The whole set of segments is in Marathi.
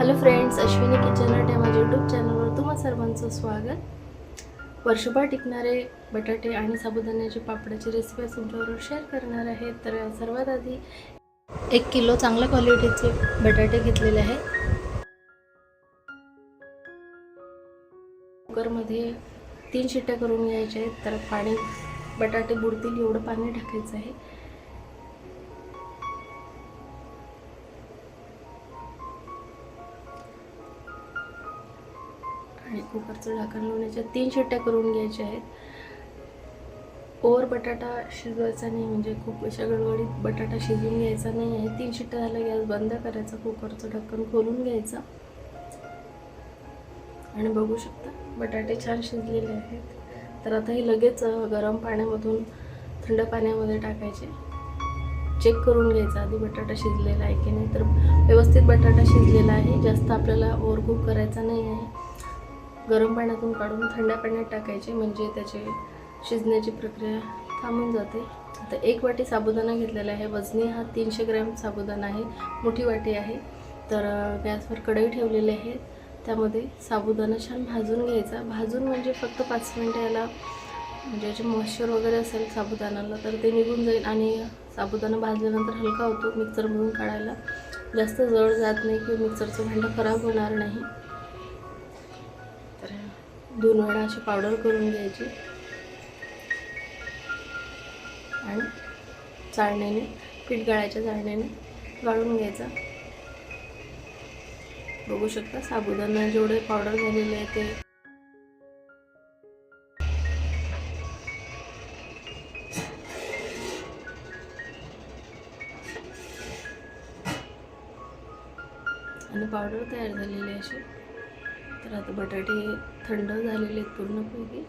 हॅलो फ्रेंड्स अश्विनी किचन अट या माझ्या यूट्यूब चॅनलवर तुम्हा सर्वांचं स्वागत. वर्षभर टिकणारे बटाटे आणि साबुदाण्याची पापडाची रेसिपी तुमच्याबरोबर शेअर करणार आहे. तर सर्वात आधी एक किलो चांगल्या क्वालिटीचे बटाटे घेतलेले आहे कुकरमध्ये तीन शिट्ट्या करून घ्यायच्या आहेत. तर पाणी बटाटे बुडतील एवढं पाणी टाकायचं आहे. कुकरचं झाकण लावण्याच्या तीन शिट्ट्या करून घ्यायच्या आहेत. ओवर बटाटा शिजवायचा नाही म्हणजे खूप अशा गडबडीत बटाटा शिजवून घ्यायचा नाही आहे. तीन शिट्ट्या झाल्या गॅस बंद करायचा कुकरचं ढक्कन खोलून घ्यायचं. आणि बघू शकता बटाटे छान शिजलेले आहेत. तर आता हे लगेच गरम पाण्यामधून थंड पाण्यामध्ये टाकायचे. चेक करून घ्यायचा आधी बटाटा शिजलेला आहे की नाही. तर व्यवस्थित बटाटा शिजलेला आहे जास्त आपल्याला ओव्हर कुक करायचा नाही आहे. गरम पाण्यातून काढून थंड पाण्यात टाकायचे म्हणजे त्याचे शिजण्याची प्रक्रिया थांबून जाते. आता एक वाटी साबुदाणा घेतलेला आहे. वजनी हा तीनशे ग्रॅम साबुदाणा आहे. मोठी वाटी आहे. तर गॅसवर कढई ठेवलेली आहे. त्यामध्ये साबुदाणा छान भाजून घ्यायचा. भाजून म्हणजे फक्त पाच मिनटं याला म्हणजे याचे मॉइश्चर वगैरे असेल साबुदाण्याला तर ते निघून जाईल आणि साबुदाणा भाजल्यानंतर हलका होतो मिक्सरमधून काढायला. जास्त जड जात नाही किंवा मिक्सरचं भांडं खराब होणार नाही. दोन वेळा अशी पावडर करून घ्यायची. आणि चाळण्याने पीठ गाळायच्या चाळण्याने गाळून घ्यायचा. बघू शकता साबुदाणा जेवढे पावडर झालेले आहे ते. आणि पावडर तयार झालेली अशी तर आता बटाटे थंड झालेले आहेत पूर्णपैकी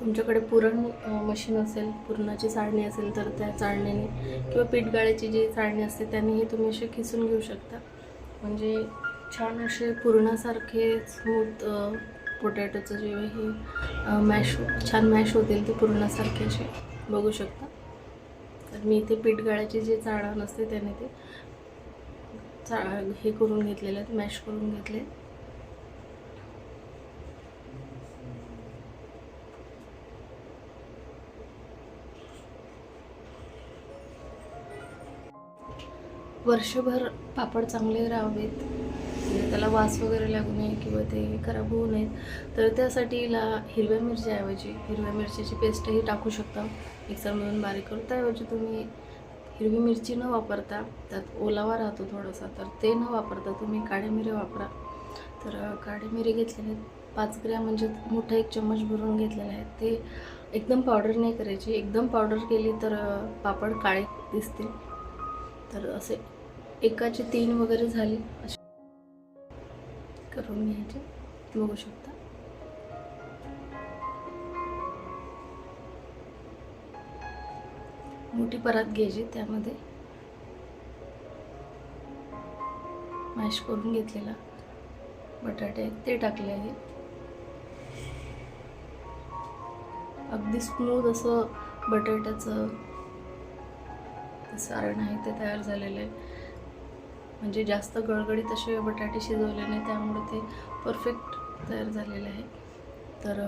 तुमच्याकडे पुरण मशीन असेल पुरणाची चाळणी असेल तर त्या चाळणीने किंवा पीठ गाळ्याची जी चाळणी असते त्यानेही तुम्ही असे खिसून घेऊ शकता. म्हणजे छान असे पुरणासारखे स्मूथ पोटॅटोचं जे हे मॅश छान मॅश होतील ते पुरणासारखे असे बघू शकता. तर मी इथे पीठ गाळ्याची जे चाळण असते त्याने ते चा हे करून घेतलेले आहेत मॅश करून घेतले वर्षभर पापड चांगले राहावेत. म्हणजे त्याला वास वगैरे लागू नये किंवा ते खराब होऊ नयेत तर त्यासाठी ला हिरव्या मिरच्याऐवजी हिरव्या मिरच्याची पेस्टही टाकू शकता. मिक्सरमधून बारीक करून त्याऐवजी तुम्ही हिरवी मिरची न वापरता त्यात ओलावा राहतो थोडासा तर ते न वापरता तुम्ही काळे मिरे वापरा. तर अ, काळे मिरे घेतलेले आहेत पाच ग्रॅम म्हणजे मोठा एक चम्मच भरून घेतलेले आहेत. ते एकदम पावडर नाही करायची एकदम पावडर केली तर पापड काळे दिसतील. तर असे एकाचे तीन वगैरे झाले. असे करून घ्यायचे. बघू शकता. मोठी परत घ्यायची त्यामध्ये. मॅश करून घेतलेला बटाटे. ते टाकले आहे. अगदी स्मूथ असं बटाट्याचं सारण आहे ते तयार झालेलं आहे. म्हणजे जास्त गळगडीत असे बटाटे शिजवले नाही त्यामुळे ते परफेक्ट तयार झालेलं आहे. तर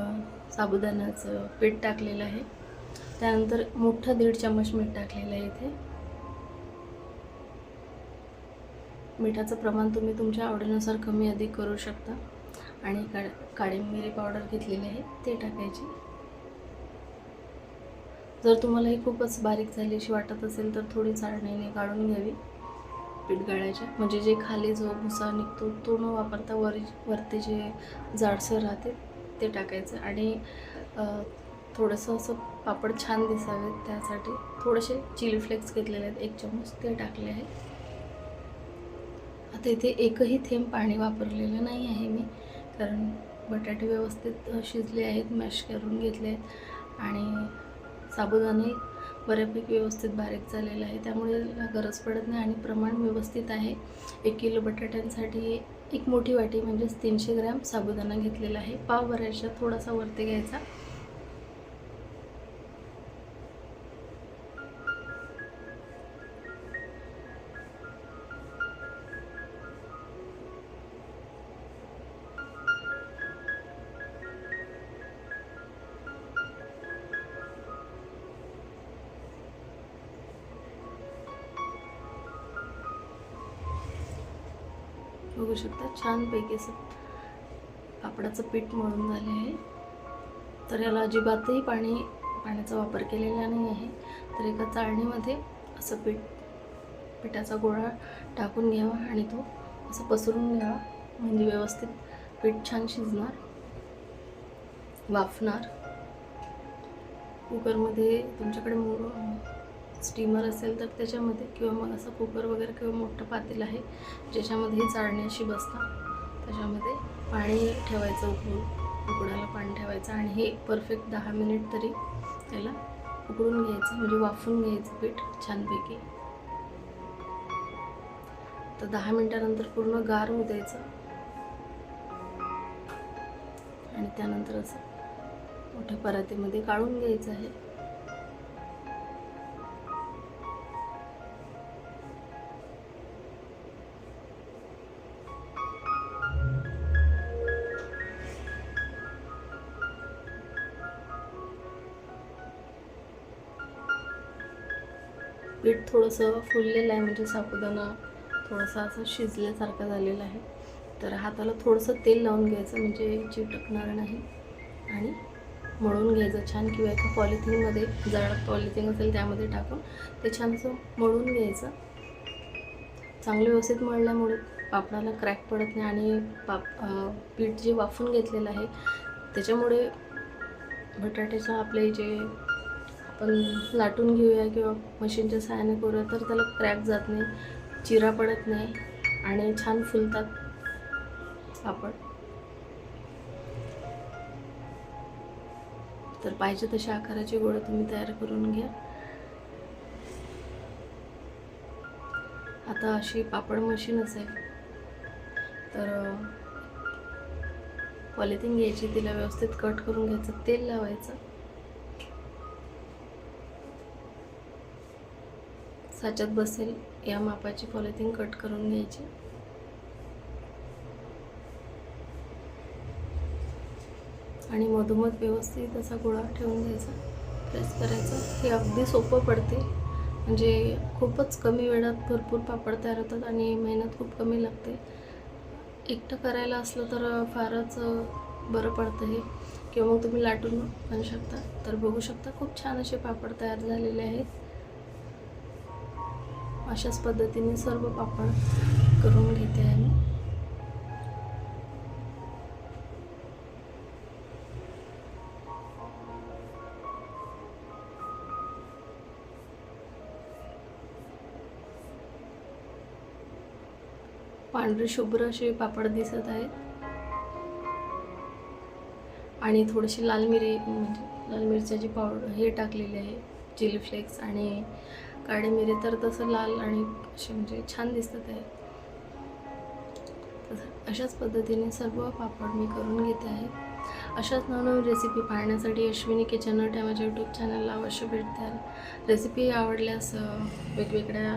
साबुदाण्याचं पीठ टाकलेलं आहे. त्यानंतर मोठा दीड चम्मच मीठ टाकलेलं आहे इथे. मिठाचं प्रमाण तुम्ही तुमच्या आवडीनुसार कमी अधिक करू शकता. आणि का काळी मिरी पावडर घेतलेली आहे ते टाकायची. जर तुम्हाला ही खूपच बारीक झाली अशी वाटत असेल तर थोडी चाळणीने काढून घ्यावी. पीठ गाळायचे. म्हणजे जे खाली जो भुसा निघतो तो न वापरता वर वरती जे जाडसर राहते ते टाकायचं. आणि थोडंसं असं पापड छान दिसावेत त्यासाठी. थोडेसे चिली फ्लेक्स घेतलेले आहेत एक चम्मच ते टाकले आहे. आता इथे एकही थेंब पाणी वापरलेलं नाही आहे मी. कारण बटाटे व्यवस्थित शिजले आहेत मॅश करून घेतले आहेत. आणि साबुदाणे बऱ्यापैकी व्यवस्थित बारीक झालेलं आहे. त्यामुळे गरज पडत नाही आणि प्रमाण व्यवस्थित आहे. एक किलो बटाट्यांसाठी एक मोठी वाटी म्हणजेच तीनशे ग्रॅम साबुदाणा घेतलेला आहे. पाव भरायचा थोडासा वरती घ्यायचा. बघू शकता. छानपैकी असं कापडाचं पीठ मळून झाले आहे. तर याला अजिबातही पाणी पाण्याचा वापर केलेला नाही आहे. तर एका चाळणीमध्ये असं पीठ पिठाचा गोळा टाकून घ्यावा आणि तो असं पसरून घ्यावा. म्हणजे व्यवस्थित पीठ छान शिजणार वाफणार. कुकरमध्ये तुमच्याकडे मोर स्टीमर असेल तर त्याच्यामध्ये किंवा मग असं कुकर वगैरे किंवा मोठं पातेल आहे ज्याच्यामध्ये ही बसतात त्याच्यामध्ये पाणी ठेवायचं उकळून उकडायला पाणी ठेवायचं आणि हे परफेक्ट दहा मिनिट तरी त्याला उकळून घ्यायचं म्हणजे वाफून घ्यायचं पीठ छानपैकी. तर दहा मिनिटानंतर पूर्ण गार होऊ द्यायचं. आणि त्यानंतर असं मोठ्या परातीमध्ये काढून घ्यायचं आहे. पीठ थोडंसं फुललेलं आहे म्हणजे साबुदाणा थोडासा असं शिजल्यासारखा झालेला आहे. तर हाताला थोडंसं तेल लावून घ्यायचं म्हणजे चिटकणार नाही. आणि मळून घ्यायचं छान किंवा एका पॉलिथिनमध्ये जड पॉलिथिन असेल त्यामध्ये टाकून ते छान असं मळून घ्यायचं. चांगलं व्यवस्थित मळल्यामुळे पापडाला क्रॅक पडत नाही आणि पाप पीठ जे वाफून घेतलेलं आहे त्याच्यामुळे बटाट्याचं आपले जे आपण लाटून घेऊया किंवा मशीनच्या सहाय्याने करूया तर त्याला क्रॅक जात नाही चिरा पडत नाही आणि छान फुलतात पापड. तर पाहिजे तशा आकाराची गोळं तुम्ही तयार करून घ्या. आता अशी पापड मशीन असेल तर पॉलिथिन घ्यायची तिला व्यवस्थित कट करून घ्यायचं तेल लावायचं. साच्यात बसेल या मापाची पॉलिथिन कट करून घ्यायची. आणि मधोमध व्यवस्थित असा गोळा ठेवून द्यायचा प्रेस करायचं. हे अगदी सोपं पडते. म्हणजे खूपच कमी वेळात भरपूर पापड तयार होतात आणि मेहनत खूप कमी लागते. एकटं करायला असलं तर फारच बरं पडतं हे. किंवा मग तुम्ही लाटून पण शकता. तर बघू शकता खूप छान असे पापड तयार झालेले आहेत. अशाच पद्धतीने सर्व पापड करून घेते आहे मी पांढरे शुभ्र असे पापड दिसत आहेत. आणि थोडीशी लाल मिरी म्हणजे लाल मिरच्याची पावडर हे टाकलेली आहे. चिली फ्लेक्स आणि काळी मिरी तर तसं लाल आणि असे म्हणजे छान दिसत आहे. अशाच पद्धतीने सर्व पापड मी करून घेते आहे. अशाच नवनवीन रेसिपी पाहण्यासाठी अश्विनी किचन नट या माझ्या यूट्यूब चॅनलला अवश्य भेट द्याल. रेसिपी आवडल्यास वेगवेगळ्या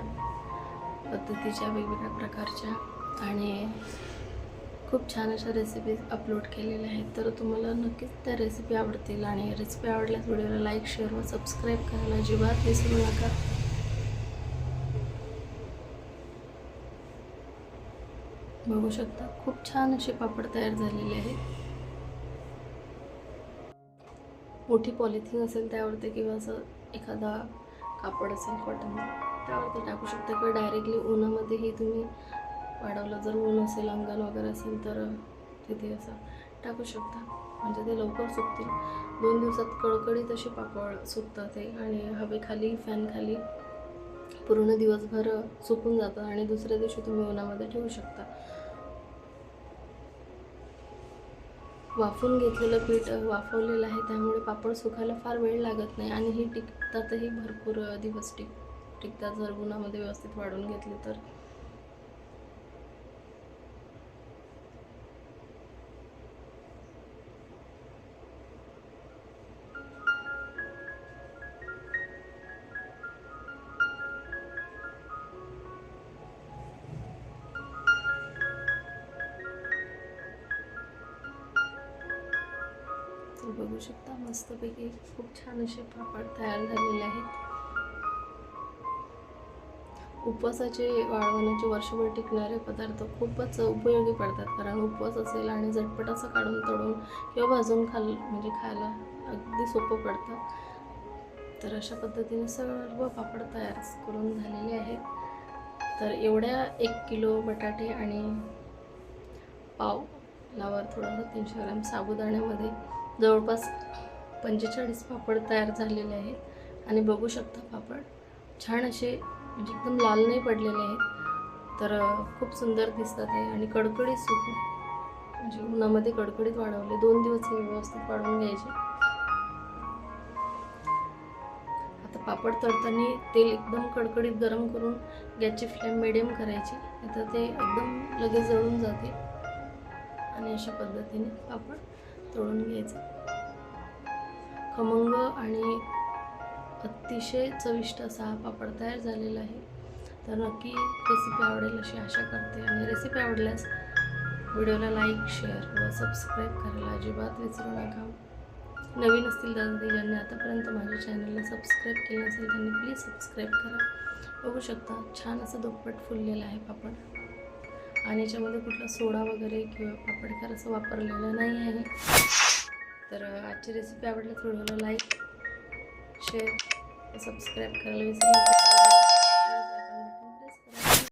पद्धतीच्या वेगवेगळ्या प्रकारच्या आणि खूप छान अशा रेसिपीज अपलोड केलेल्या आहेत. तर तुम्हाला नक्कीच त्या रेसिपी आवडतील आणि रेसिपी आवडल्यास व्हिडिओला लाईक शेअर व सबस्क्राईब करायला अजिबात विसरू नका. बघू शकता. खूप छान असे पापड तयार झालेले आहेत मोठी पॉलिथिन असेल त्यावरती किंवा असं एखादा कापड असेल कॉटन त्यावरती टाकू शकता. किंवा डायरेक्टली उन्हामध्येही तुम्ही वाढवलं. जर ऊन असेल अंगण वगैरे असेल तर तिथे असं टाकू शकता. म्हणजे ते लवकर सुकतील. दोन दिवसात कडकडीत असे पापड सुकतात ते. आणि हवेखाली फॅनखाली पूर्ण दिवसभर सुकून जातात आणि दुसऱ्या दिवशी तुम्ही उन्हामध्ये ठेवू शकता. वाफून घेतलेलं पीठ वाफवलेलं आहे त्यामुळे पापड सुकायला फार वेळ लागत नाही आणि ही टिकतातही भरपूर दिवस टिक टिकतात. जर उन्हामध्ये व्यवस्थित वाढून घेतले तर शकता. मस्तपैकी खूप छान असे पापड तयार झालेले आहेत. उपवासाचे वाळवण्याचे वर्षभर टिकणारे पदार्थ खूपच उपयोगी पडतात. कारण उपवास असेल आणि झटपट असं काढून तळून किंवा भाजून खाल म्हणजे खायला अगदी सोपं पडतं. तर अशा पद्धतीने सर्व पापड तयार करून झालेले आहेत. तर एवढ्या एक किलो बटाटे आणि पाव लावर थोडंसं तीनशे ग्रॅम साबुदाण्यामध्ये जवळपास पंचेचाळीस पापड तयार झालेले आहेत. आणि बघू शकता पापड. छान असे म्हणजे एकदम लाल नाही पडलेले आहेत. तर खूप सुंदर दिसतात हे. आणि कडकडीत सुकून म्हणजे उन्हामध्ये कडकडीत वाढवले. दोन दिवस हे व्यवस्थित वाढवून घ्यायचे. आता पापड तळताना तेल एकदम कडकडीत गरम करून गॅसची फ्लेम मिडियम करायची. नाही तर ते एकदम लगेच जळून जाते. आणि अशा पद्धतीने पापड तळून घ्यायचं. खमंग आणि अतिशय चविष्ट असा हा पापड तयार झालेला आहे. तर नक्की रेसिपी आवडेल अशी आशा करते. आणि रेसिपी आवडल्यास व्हिडिओला लाईक शेअर व सबस्क्राईब करायला अजिबात विसरू नका. नवीन असतील दादा ज्यांनी आतापर्यंत माझ्या चॅनलला सबस्क्राईब केलं असेल त्यांनी प्लीज सबस्क्राईब करा. बघू शकता छान असं दुप्पट फुललेलं आहे पापड. आणि याच्यामध्ये कुठला सोडा वगैरे किंवा पापडकार असं वापरलेलं नाही आहे. तर आजची रेसिपी आवडल्यास व्हिडिओला लाईक शेअर सबस्क्राईब करायला विसरू नका.